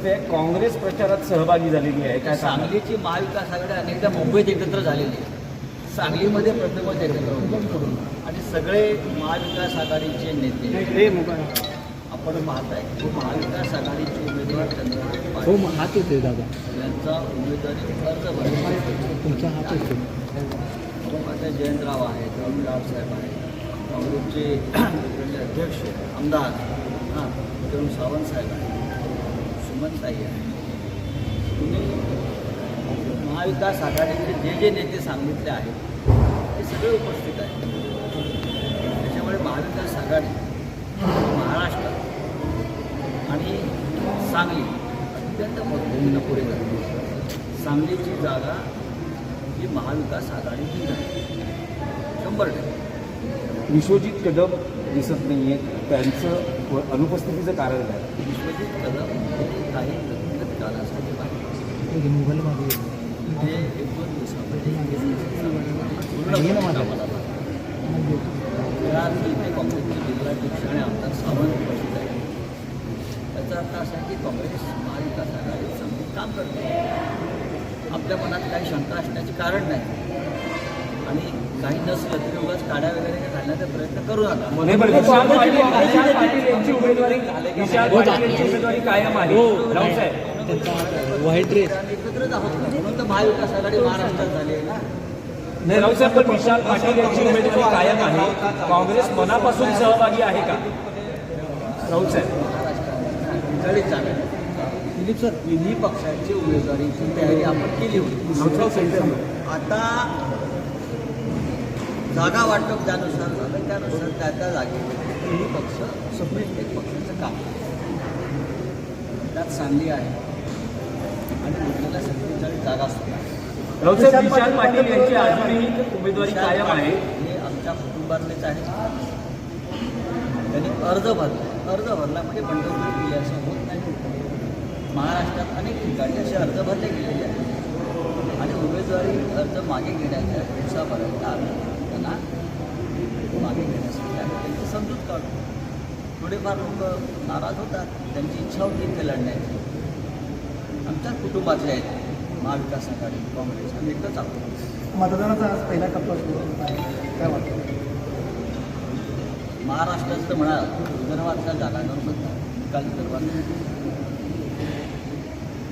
दिसते काँग्रेस प्रचारात सहभागी झालेली आहे. काय सांगाल? सांगलीची महाविकास आघाडी अनेकदा मुंबईत एकत्र झालेली आहे. सांगलीमध्ये प्रथमच एकत्र होतो आणि सगळे महाविकास आघाडीचे नेते. आपण पाहताय की महाविकास आघाडीचे उमेदवार चंद्रकांत हो हात येतोय दादा. यांचा उमेदवारी अर्ज भरला तुमचा हात पाहताय जयंतराव आहेत रविराव साहेब आहेत. काँग्रेसचे अध्यक्ष आमदार. हां तरुण सावंत साहेब आहेत. सुमनताई आहे. तुम्ही महाविकास आघाडीचे जे जे नेते सांगितले आहेत ते सगळे उपस्थित आहेत. त्याच्यामुळे महाविकास आघाडी महाराष्ट्र आणि सांगली अत्यंत मजबूतीनं पुढे जाते सांगलीची जागा ही महाविकास आघाडीची आहे शंभर टक्के. विश्वजित कदम दिसत नाहीये त्यांचं व- अनुपस्थितीचं कारण काय? विश्वजित कदम काही व्यक्तिगत कारणासाठी बाहेर. मोबाईल मागे येतोय. ते एक दोन दिवसामध्ये काँग्रेसचे जिल्हाध्यक्ष आणि आमदार सावंत उपस्थित त्याचा अर्थ असा आहे की काँग्रेस महाविकास आघाडी काम करते. आपल्या मनात काही शंका असण्याचे कारण नाही. आणि काही नसलं तरी उगाच काड्या वगैरे घालण्याचा प्रयत्न करू नका. कायम आहे. हो. व्हाईट ड्रेस एकत्रच आहोत. म्हणून तर महाविकास आघाडी महाराष्ट्रात झाली आहे ना. नाही राऊत साहेब पण विशाल पाटील यांची उमेदवारी कायम आहे. काँग्रेस मनापासून सहभागी आहे का? राऊत साहेब. जळीत जागा दिलीप सर तिन्ही पक्षांची उमेदवारीची तयारी आपण केली होती. आता जागा वाटप ज्यानुसार झालं त्यानुसार त्या त्या जागेवर तिन्ही पक्ष एक पक्षाचं काम त्यात सांगली आहे. आणि उरलेल्या सत्तेचाळीस जागा सुद्धा आहेत. राऊत साहेब विशाल पाटील यांची अजूनही उमेदवारी कायम आहे. हे आमच्या कुटुंबातलेच आहेत. त्यांनी अर्ज भरला. अर्ज भरला म्हणजे बंडखोरी असं होत नाही. महाराष्ट्रात अनेक ठिकाणी असे अर्ज भरले गेलेले आहेत. आणि उमेदवारी अर्ज मागे घेण्याच्या दिवसापर्यंत आम्ही त्यांना मागे घेण्यासाठी आम्ही त्यांची समजूत काढतो थोडेफार लोक नाराज होतात. त्यांची इच्छा होती इथे लढण्याची. आमच्या कुटुंबातले आहेत महाविकास आघाडी काँग्रेस. आम्ही एकच आहोत. मतदानाचा आज पहिला टप्पा काय वाटतं? महाराष्ट्रात तर म्हणाल विदर्भातल्या जागांवर बद्दल निकाल विदर्भात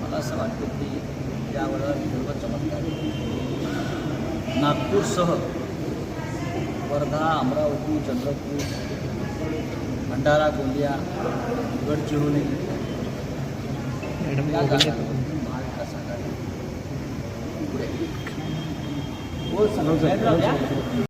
मला असं वाटतं की यावेळेला विदर्भ चमत्कार. नागपूरसह वर्धा अमरावती चंद्रपूर भंडारा गोंदिया गडचिरोली या मोबाईल जागा येतोय. महाविकास आघाडी पुढे.